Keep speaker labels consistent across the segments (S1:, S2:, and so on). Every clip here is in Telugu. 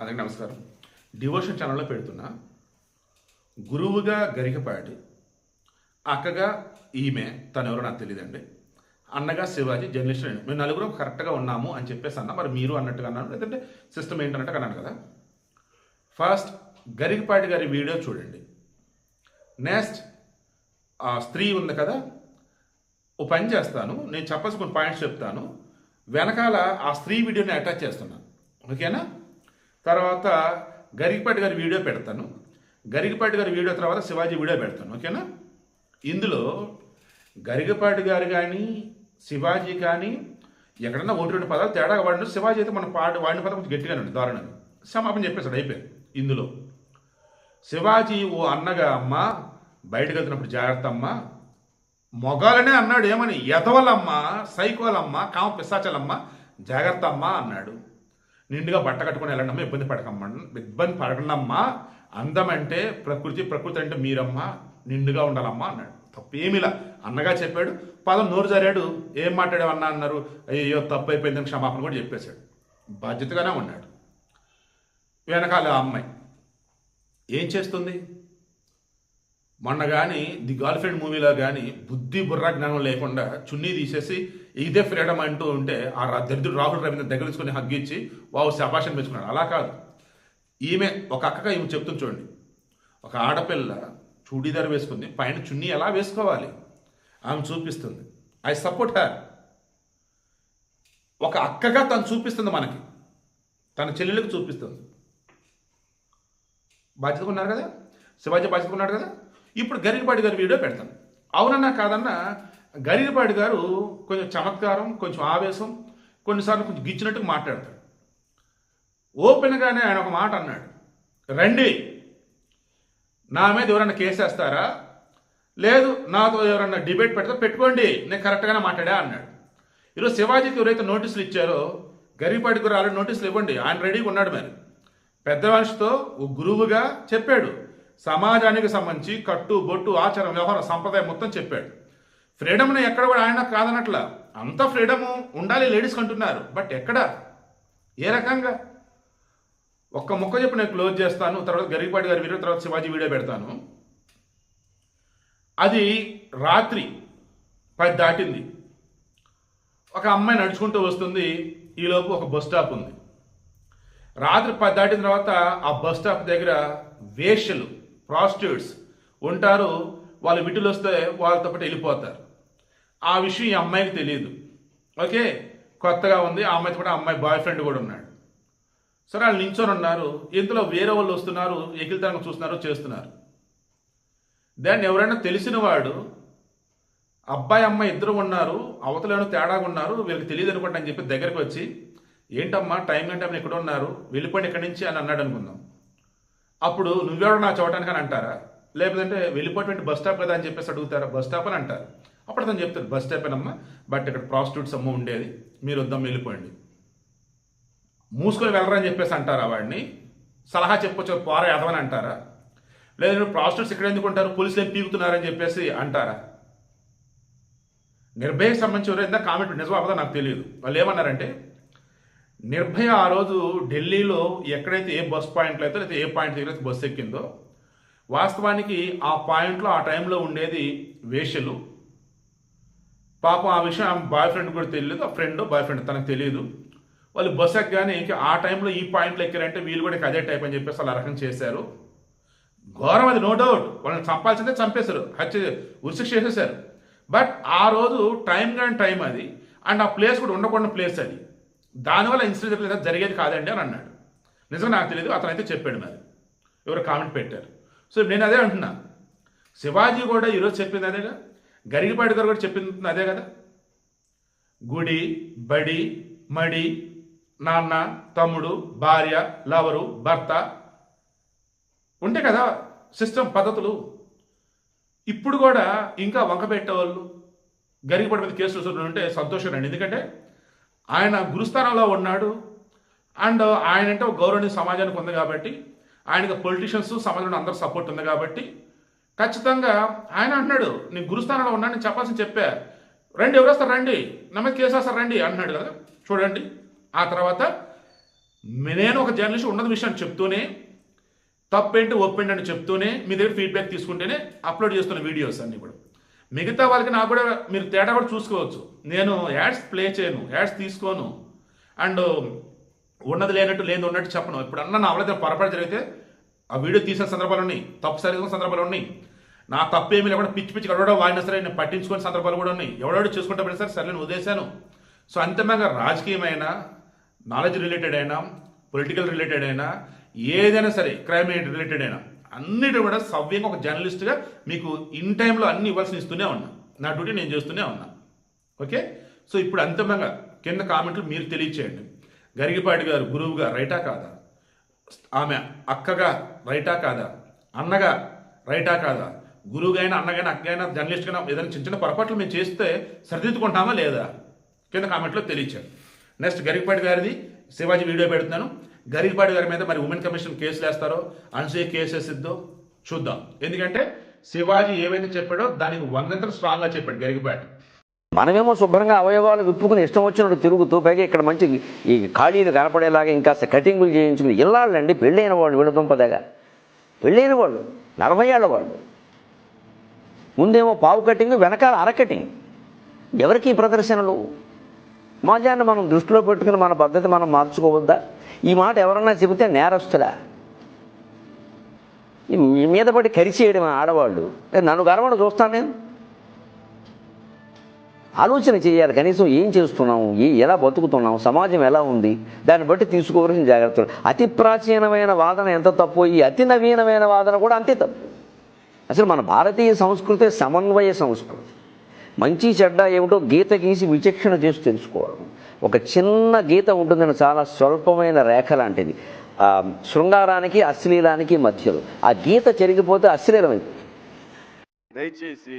S1: అందరికీ నమస్కారం. డివోషన్ ఛానల్లో పెడుతున్నా గురువుగా గరికపాటి అక్కగా ఈమె తను ఎవరో నాకు తెలియదండి అన్నగా శివాజీ జర్నలిస్ట్ అండి మేము నలుగురు కరెక్ట్గా ఉన్నాము అని చెప్పేసి అన్న. మరి మీరు అన్నట్టుగా అన్నాను. లేదంటే సిస్టమ్ ఏంటన్నట్టుగా అన్నాను కదా. ఫస్ట్ గరికపాటి గారి వీడియో చూడండి. నెక్స్ట్ ఆ స్త్రీ ఉంది కదా. ఓ పని చేస్తాను. నేను చెప్పాల్సిన కొన్ని పాయింట్స్ చెప్తాను. వెనకాల ఆ స్త్రీ వీడియోని అటాచ్ చేస్తున్నాను ఓకేనా? తర్వాత గరికపాటి గారి వీడియో పెడతాను. గరికపాటి గారి వీడియో తర్వాత శివాజీ వీడియో పెడతాను. ఓకేనా? ఇందులో గరికపాటి గారు కానీ శివాజీ కానీ ఎక్కడన్నా ఒకటి రెండు పదాలు తేడా వాడిన శివాజీ అయితే మన పాడు వాడిన పదం కొంచెం గట్టిగానే ఉంది దారుణంగా. సమాపం చెప్పేశాడు అయిపోయింది. ఇందులో శివాజీ ఓ అన్నగా అమ్మ బయటకు వెళ్తున్నప్పుడు జాగ్రత్త అమ్మ మొగాలనే అన్నాడు ఏమని? ఎదవలమ్మ సైకోలమ్మ కామ పిశాచలమ్మ జాగ్రత్త అమ్మ అన్నాడు. నిండుగా బట్ట కట్టుకుని వెళ్ళండమ్మా ఇబ్బంది పడకమ్మ ఇబ్బంది పడకండమ్మా. అందం అంటే ప్రకృతి ప్రకృతి అంటే మీరమ్మా నిండుగా ఉండాలమ్మా అన్నాడు. తప్పేమిలా అన్నగా చెప్పాడు. పదం నోరు జారాడు. ఏం మాట్లాడేవన్నా అన్నారు. అయ్యో తప్పు అయిపోయిందని క్షమాపణ కూడా చెప్పేశాడు. బాధ్యతగానే ఉన్నాడు. వెనకాల ఆ అమ్మాయి. ఏం చేస్తుంది? మొన్న కానీ ది గర్ల్ ఫ్రెండ్ మూవీలో కానీ బుద్ధి బుర్ర జ్ఞానం లేకుండా చున్నీ తీసేసి ఇదే ఫ్రీడమ్ అంటూ ఉంటే ఆ దరిద్రుడు రాహుల్ రవీంద్ర దగ్గర తీసుకుని హగ్గిచ్చి వావు శభాషణ పెంచుకున్నాడు అలా కాదు. ఈమె ఒక అక్కగా ఈమె చెప్తుంది చూడండి. ఒక ఆడపిల్ల చూడీదార్ వేసుకుంది. పైన చున్నీ ఎలా వేసుకోవాలి? ఆమె చూపిస్తుంది. ఐ సపోర్ట్ హ్యార్ ఒక అక్కగా తను చూపిస్తుంది మనకి. తన చెల్లెలకు చూపిస్తుంది. బాధ్యత ఉన్నారు కదా? శివాజీ బాధ్యత ఉన్నాడు కదా? ఇప్పుడు గరికపాటి గారి వీడియో పెడతాను. అవునన్నా కాదన్నా గరికపాటి గారు కొంచెం చమత్కారం కొంచెం ఆవేశం కొన్నిసార్లు కొంచెం గిచ్చినట్టుగా మాట్లాడతాడు. ఓపెన్గానే ఆయన ఒక మాట అన్నాడు. రండి నా మీద ఎవరైనా కేసేస్తారా లేదు నాతో ఎవరైనా డిబేట్ పెడితే పెట్టుకోండి నేను కరెక్ట్గానే మాట్లాడా అన్నాడు. ఈరోజు శివాజీకి ఎవరైతే నోటీసులు ఇచ్చారో గరిపాటికి గారు ఆల్రెడీ నోటీసులు ఇవ్వండి ఆయన రెడీగా ఉన్నాడు మరి. పెద్ద మనిషితో ఓ గురువుగా చెప్పాడు. సమాజానికి సంబంధించి కట్టు బొట్టు ఆచారం వ్యవహారం సంప్రదాయం మొత్తం చెప్పాడు. ఫ్రీడమ్ని ఎక్కడ కూడా ఆయన కాదనట్ల అంత ఫ్రీడము ఉండాలి లేడీస్కి అంటున్నారు. బట్ ఎక్కడ? ఏ రకంగా? ఒక్క ముక్క చెప్పి నేను క్లోజ్ చేస్తాను తర్వాత గరిపాటి గారి వీడియో తర్వాత శివాజీ వీడియో పెడతాను. అది రాత్రి పది దాటింది. ఒక అమ్మాయి నడుచుకుంటూ వస్తుంది. ఈలోపు ఒక బస్ స్టాప్ ఉంది. రాత్రి పది దాటిన తర్వాత ఆ బస్ స్టాప్ దగ్గర వేషలు ప్రాస్టిట్యూట్స్ ఉంటారు వాళ్ళు విటులు వస్తే వాళ్ళతో పాటు వెళ్ళిపోతారు. ఆ విషయం ఈ అమ్మాయికి తెలియదు. ఓకే? కొత్తగా ఉంది ఆ అమ్మాయితో కూడా ఆ అమ్మాయి బాయ్ ఫ్రెండ్ కూడా ఉన్నాడు. సరే వాళ్ళు నించొని ఉన్నారు. ఇంతలో వేరే వాళ్ళు వస్తున్నారు ఎగిలితనం చూస్తున్నారు చేస్తున్నారు. దాన్ని ఎవరైనా తెలిసిన వాడు అబ్బాయి అమ్మాయి ఇద్దరు ఉన్నారు అవతలేనో తేడాగా ఉన్నారు వీళ్ళకి తెలియదు అనుకుంటా అని చెప్పి దగ్గరికి వచ్చి ఏంటమ్మా టైం గంట ఎక్కడ ఉన్నారు వెళ్ళిపోండి ఇక్కడి నుంచి అని అన్నాడు అనుకుందాం. అప్పుడు నువ్వెవడు నా చూడటానికి అని అంటారా? లేకపోతే వెళ్ళిపోటువంటి బస్ స్టాప్ కదా అని చెప్పేసి అడుగుతారా? బస్ స్టాప్ అని అంటారు. అప్పుడు అతను చెప్తారు బస్ స్టాప్ అమ్మా బట్ ఇక్కడ ప్రాస్టిట్యూట్స్ అమ్మ ఉండేది మీరు వద్దాం వెళ్ళిపోయండి మూసుకొని వెళ్ళరని చెప్పేసి అంటారా వాడిని? సలహా చెప్పొచ్చు పోరా ఎదవని అంటారా? లేదు ప్రాస్టిట్యూట్స్ ఇక్కడ ఎందుకు ఉంటారు? పోలీసులు ఏం పీకుతున్నారని చెప్పేసి అంటారా? నిర్భయకు సంబంధించి ఎవరైనా కామెంట్ నిజం అవ్వదో నాకు తెలియదు. వాళ్ళు ఏమన్నారంటే నిర్భయ ఆ రోజు ఢిల్లీలో ఎక్కడైతే ఏ బస్ పాయింట్లో అయితే లేకపోతే ఏ పాయింట్ దగ్గర అయితే బస్సు ఎక్కిందో వాస్తవానికి ఆ పాయింట్లో ఆ టైంలో ఉండేది వేషలు పాపం ఆ విషయం ఆమె బాయ్ ఫ్రెండ్ కూడా తెలియదు. ఆ ఫ్రెండ్ బాయ్ ఫ్రెండ్ తనకు తెలియదు. వాళ్ళు బస్ ఎక్కగానే ఇంకా ఆ టైంలో ఈ పాయింట్లో ఎక్కారంటే వీళ్ళు కూడా ఇక అదే టైప్ అని చెప్పేసి అలా రకం చేశారు. ఘోరం అది నో డౌట్. వాళ్ళని చంపాల్సిందే చంపేశారు. హత్య ఉరిశిక్ష చేసేశారు. బట్ ఆ రోజు టైం కానీ టైం అది. అండ్ ఆ ప్లేస్ కూడా ఉండకుండా ప్లేస్ అది. దానివల్ల ఇన్సిడెంట్ జరిగేది కాదండి అని అన్నాడు. నిజంగా నాకు తెలియదు అతను అయితే చెప్పాడు మరి. ఎవరు కామెంట్ పెట్టారు. సో నేను అదే అంటున్నా. శివాజీ కూడా ఈరోజు చెప్పింది అదేగా? గరిగిపాటి గారు కూడా చెప్పింది అదే కదా? గుడి బడి మడి నాన్న తమ్ముడు భార్య లవరు భర్త ఉంటే కదా సిస్టమ్ పద్ధతులు. ఇప్పుడు కూడా ఇంకా వంక పెట్టేవాళ్ళు. గరిగిపడి మీద కేసులు ఉంటే సంతోషం అండి ఎందుకంటే ఆయన గురుస్థానంలో ఉన్నాడు. అండ్ ఆయన అంటే ఒక గౌరవనీయ సమాజానికి ఉంది కాబట్టి ఆయనకు పొలిటీషియన్స్ సమాజంలో అందరూ సపోర్ట్ ఉంది కాబట్టి ఖచ్చితంగా ఆయన అంటున్నాడు నేను గురుస్థానంలో ఉన్నాను నేను చెప్పాల్సింది చెప్పా. రండి ఎవరు వస్తారు రండి. నా మీద కేసు రండి అంటున్నాడు కదా. చూడండి. ఆ తర్వాత నేను ఒక జర్నలిస్ట్ ఉన్నది విషయాన్ని చెప్తూనే తప్పేంటి ఒప్పేంటి అని చెప్తూనే మీ దగ్గర ఫీడ్బ్యాక్ తీసుకుంటేనే అప్లోడ్ చేస్తున్న వీడియోస్ అన్ని కూడా. మిగతా వాళ్ళకి నాకు కూడా మీరు తేడా కూడా చూసుకోవచ్చు. నేను యాడ్స్ ప్లే చేయను యాడ్స్ తీసుకోను. అండ్ ఉన్నది లేనట్టు లేని ఉన్నట్టు చెప్పను. ఇప్పుడన్నా నా వల్ల పొరపాటు జరిగితే ఆ వీడియో తీసిన సందర్భాలు ఉన్నాయి తప్పు సరిగిన సందర్భాలు ఉన్నాయి. నా తప్పేమీ లేకుండా పిచ్చి పిచ్చి ఎవడో వాడినా సరే నేను పట్టించుకునే సందర్భాలు కూడా ఉన్నాయి. ఎవడో చేసుకుంటా సరే సరే నేను వదిలేశాను. సో అంతిమంగా రాజకీయమైన నాలెడ్జ్ రిలేటెడ్ అయినా పొలిటికల్ రిలేటెడ్ అయినా ఏదైనా సరే క్రైమ్ రిలేటెడ్ అయినా అన్నిటి కూడా సవ్యంగా ఒక జర్నలిస్ట్గా మీకు ఇన్ టైంలో అన్ని ఇవ్వాల్సిన ఇస్తూనే ఉన్నా. నా డ్యూటీ నేను చేస్తూనే ఉన్నా. ఓకే? సో ఇప్పుడు అంతిమంగా కింద కామెంట్లు మీరు తెలియచేయండి. గరిగిపాటి గారు గురువుగా రైటా కాదా? ఆమె అక్కగా రైటా కాదా? అన్నగా రైటా కాదా? గురువుగైనా అన్నగైనా అక్కగైనా జర్నలిస్ట్గా ఏదైనా చిన్న చిన్న పొరపాట్లు మేము చేస్తే సరిదిద్దుకుంటామా లేదా? కింద కామెంట్లో తెలియచారు నెక్స్ట్ గరికపాటి గారిది శివాజీ వీడియో పెడుతున్నాను. గరీబాడి గారి మీద మరి ఉమెన్ కమిషన్ కేసులు వేస్తారో అన్సూయ కేసు వేసిద్దో చూద్దాం. ఎందుకంటే శివాజీ ఏవైతే చెప్పాడో దానికి వందంతలు స్ట్రాంగ్గా చెప్పాడు గరిగిపాటి
S2: మనమేమో శుభ్రంగా అవయవాలు విప్పుకుని ఇష్టం వచ్చినట్టు తిరుగుతూ పైగా ఇక్కడ మంచి ఈ ఖాళీలు కనపడేలాగా ఇంకా కటింగ్లు చేయించుకుని ఇల్లాళ్ళండి పెళ్ళైన వాళ్ళు వినదుంపదగా పెళ్ళైన వాళ్ళు నలభై ఏళ్ళ వాళ్ళు. ముందేమో పావు కటింగ్ వెనకాల అర కటింగ్. ఎవరికి ప్రదర్శనలు? సమాజాన్ని మనం దృష్టిలో పెట్టుకుని మన పద్ధతి మనం మార్చుకోవద్దా? ఈ మాట ఎవరన్నా చెబితే నేరస్తులా? మీ మీద పడి కరిచేయడం ఆడవాళ్ళు. నన్ను గర్వం చూస్తాను నేను. ఆలోచన చేయాలి కనీసం ఏం చేస్తున్నాము ఏ ఎలా బతుకుతున్నాము సమాజం ఎలా ఉంది? దాన్ని బట్టి తీసుకోవాల్సిన జాగ్రత్తలు. అతి ప్రాచీనమైన వాదన ఎంత తప్పు? ఈ అతి నవీనమైన వాదన కూడా అంతే తప్పు. అసలు మన భారతీయ సంస్కృతి సమన్వయ సంస్కృతి. మంచి చెడ్డ ఏమిటో గీత గీసి విచక్షణ చేసి తెలుసుకోవడం. ఒక చిన్న గీత ఉంటుందని చాలా స్వల్పమైన రేఖ లాంటిది. ఆ శృంగారానికి అశ్లీలానికి మధ్యలో. ఆ గీత చెరిగిపోతే అశ్లీలమైంది.
S3: దయచేసి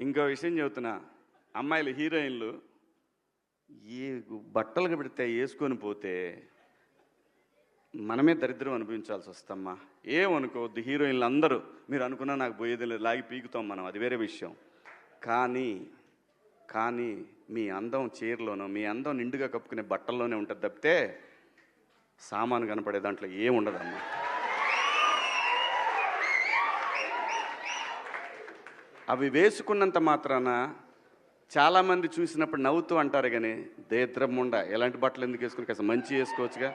S3: ఇంకో విషయం చెబుతున్నా. అమ్మాయిలు హీరోయిన్లు ఏ బట్టలు పెడితే వేసుకొని పోతే మనమే దరిద్రం అనుభవించాల్సి వస్తమ్మా. ఏమనుకోవద్దు హీరోయిన్లు అందరూ మీరు అనుకున్నా నాకు పోయేది లేదు లాగి పీకుతాం మనం అది వేరే విషయం. కానీ కానీ మీ అందం చీరలోనో మీ అందం నిండుగా కప్పుకునే బట్టల్లోనే ఉంటుంది తప్పితే సామాను కనపడే దాంట్లో ఏముండదమ్మా అవి వేసుకున్నంత మాత్రాన చాలామంది చూసినప్పుడు నవ్వుతూ అంటారు కానీ దేద్రముండ ఎలాంటి బట్టలు ఎందుకు వేసుకుని కాస్త మంచి వేసుకోవచ్చుగా?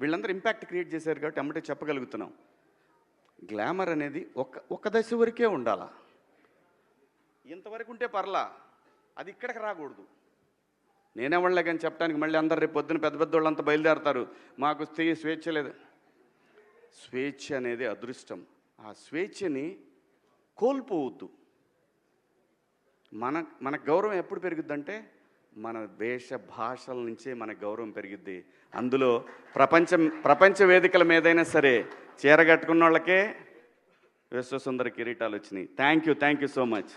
S3: వీళ్ళందరూ ఇంపాక్ట్ క్రియేట్ చేశారు కాబట్టి అమ్మటే చెప్పగలుగుతున్నాం. గ్లామర్ అనేది ఒక ఒక దశ వరకే ఉండాలా? ఇంతవరకు ఉంటే పర్లా అది ఇక్కడికి రాకూడదు. నేనేవాళ్ళే కానీ చెప్పడానికి మళ్ళీ అందరు రేపు పొద్దున పెద్ద పెద్ద వాళ్ళంతా బయలుదేరతారు. మాకు స్త్రీ స్వేచ్ఛ లేదు. స్వేచ్ఛ అనేది అదృష్టం. ఆ స్వేచ్ఛని కోల్పోవద్దు. మన మన గౌరవం ఎప్పుడు పెరుగుద్దంటే మన వేష భాషల నుంచే మన గౌరవం పెరిగిద్ది. అందులో ప్రపంచం ప్రపంచ వేదికల మీదైనా సరే చీర కట్టుకున్న వాళ్ళకే విశ్వసుందర కిరీటాలు వచ్చినాయి. Thank you thank you so much